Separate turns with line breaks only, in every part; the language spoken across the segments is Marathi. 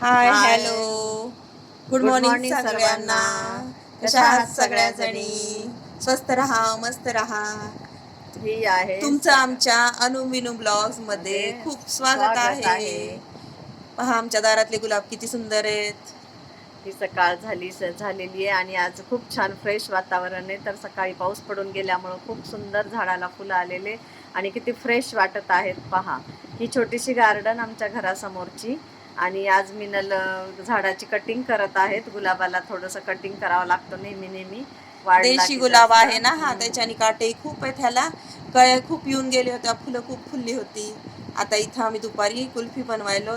हाय. हॅलो. गुड मॉर्निंग सगळ्यांना. कशा आहात सगळ्या जणी स्वस्त राहा मस्त राहा.
ही आहे.
तुमचं आमच्या अनुमिनू
ब्लॉग्समध्ये
खूप स्वागत आहे. पहा आमच्या दारातले गुलाब किती सुंदर आहेत.
ही सकाळ झाली झालेली आहे आणि आज खूप छान फ्रेश वातावरण आहे. तर सकाळी पाऊस पडून गेल्यामुळं खूप सुंदर झाडाला फुलं आलेले आणि किती फ्रेश वाटत आहेत. पहा ही छोटीशी गार्डन आमच्या घरासमोरची. आणि आज मिनल अ, झाडाची कटिंग करत आहेत. गुलाबाला थोडंसं कटिंग करावं लागतं नेहमी नेहमी.
देशी गुलाब. आहे ना हा. त्याच्याने काटे खूप आहेत ह्याला. कळ्या खूप येऊन गेले होत्या फुलं खूप फुलली होती. आता इथं आम्ही दुपारी कुल्फी बनवायलो.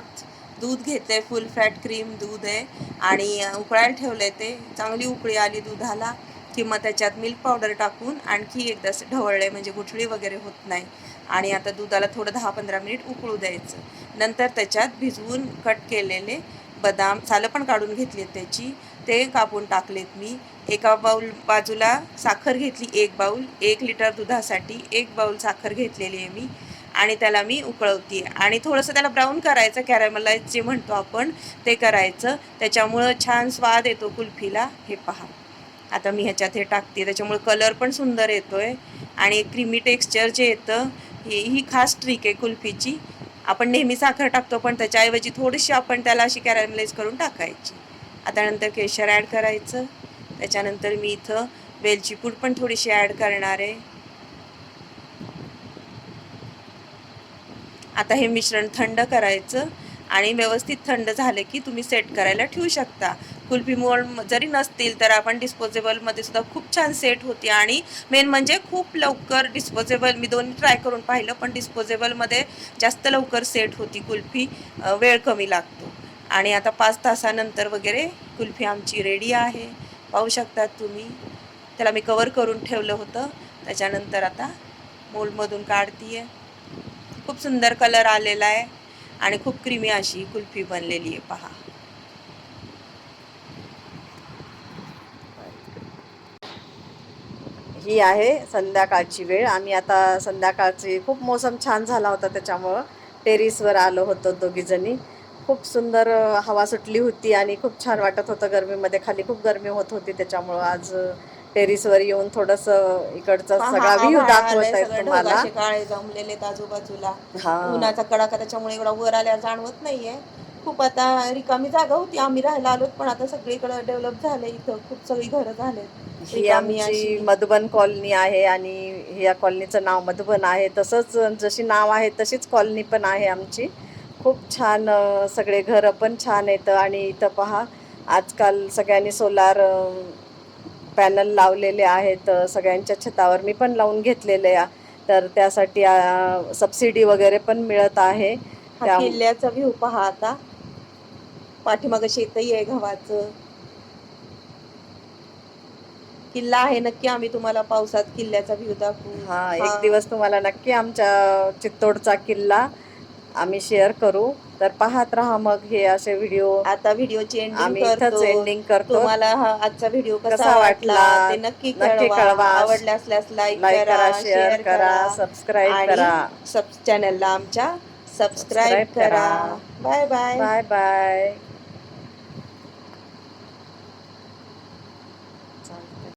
दूध घेतलंय फुल फॅट क्रीम दूध आहे. आणि उकळायला ठेवलंय ते. चांगली उकळी आली दुधाला की मग त्याच्यात मिल्क पावडर टाकून आणखी एकदा असं ढवळलंय. म्हणजे गुठळी वगैरे होत नाही. आणि आता दुधाला थोडं दहा पंधरा मिनिट उकळू द्यायचं. नंतर त्याच्यात भिजवून कट केलेले बदाम सालं पण काढून घेतली त्याची. ते कापून टाकलेत मी. एका बाऊल बाजूला साखर घेतली एक बाऊल. एक लिटर दुधासाठी एक बाऊल साखर घेतलेली आहे मी. आणि त्याला मी उकळवते आणि थोडंसं त्याला ब्राऊन करायचं कॅरेमलाइज जे म्हणतो आपण ते करायचं. त्याच्यामुळं छान स्वाद येतो कुल्फीला. हे पहा. आता मी ह्याच्यात हे टाकते त्याच्यामुळे कलर पण सुंदर येतो आहे आणि क्रीमी टेक्स्चर जे येतं ही ही खास ट्रिक आहे कुल्फीची. आपण नेहमी साखर टाकतो पण त्याच्याऐवजी थोडीशी आपण त्याला अशी कॅरमलाइज करून टाकायची. आता नंतर केशर ॲड करायचं. त्याच्यानंतर मी इथं वेलची पूड पण थोडीशी ॲड करणार आहे. आता हे मिश्रण थंड करायचं आणि व्यवस्थित थंड झाले की तुम्ही सेट करायला ठेवू शकता. कुल्फी मोल्ड जरी नसतील तर आपण डिस्पोजेबलमध्ये सुद्धा खूप छान सेट होती. आणि मेन म्हणजे खूप लवकर डिस्पोजेबल मी दोन्ही ट्राय करून पाहिलं पण डिस्पोजेबलमध्ये जास्त लवकर सेट होती कुल्फी. वेळ कमी लागतो. आणि आता पाच तासानंतर वगैरे कुल्फी आमची रेडी आहे. पाहू शकतात तुम्ही. त्याला मी कवर करून ठेवलं होतं. त्याच्यानंतर आता मोल्डमधून काढतीये. खूप सुंदर कलर आलेला आहे. आणि खूप क्रीमी अशी कुल्फी बनलेली आहे. पहा.
ही आहे संध्याकाळची वेळ. आम्ही आता संध्याकाळची खूप मोसम छान झाला होता त्याच्यामुळं टेरिसवर आलो होतो दोघीजणी खूप सुंदर हवा सुटली होती आणि खूप छान वाटत होतं गरमीमध्ये. खाली खूप गरमी होत होती त्याच्यामुळं आज टेरिसवर येऊन थोडंसं इकडचा सगळा व्ह्यू दाखवत
आलंय,
आहे तुम्हाला.
काळे जमलेले आजूबाजूला.
हा.
उन्हाचा कडाका त्याच्यामुळे एवढा वर आल्यावर जाणवत नाहीये. खूप आता रिकामी जागा होती. आम्ही राहायला आलोत पण आता सगळीकडे डेव्हलप झाले इथं. खूप सगळी घरं झाले
ही आमची मधुबन कॉलनी आहे आणि या कॉलनीचं नाव मधुबन आहे. तसंच जशी नाव आहे तशीच कॉलनी पण आहे आमची. खूप छान अ, सगळे घरं पण छान येतं आणि इथं पहा आजकाल सगळ्यांनी सोलार पॅनल लावलेले आहेत. अ, सगळ्यांच्या छतावर मी पण लावून घेतलेले तर त्यासाठी सबसिडी वगैरे पण मिळत आहे.
हा
त्या
किल्ल्याचा व्ह्यू पहा आता. पाठीमागं शेतही आहे गव्हाचं. किल्ला आहे नक्की आम्ही तुम्हाला पावसात किल्ल्याचा व्ह्यू दाखवू.
हा एक दिवस तुम्हाला नक्की आमच्या चित्तोडचा किल्ला आम्ही शेअर करू. तर पाहत राहा मग हे असे व्हिडिओ
आता व्हिडिओची एंडिंग
आम्ही इथंच
करतो. तुम्हाला हा आजचा व्हिडिओ कसा वाटला? ते नक्की
नक्की
कळवा. आवडला असल्यास लाईक करा शेअर
करा सबस्क्राईब करा.
सब चॅनलला आमच्या सबस्क्राईब
करा.
Bye bye
bye bye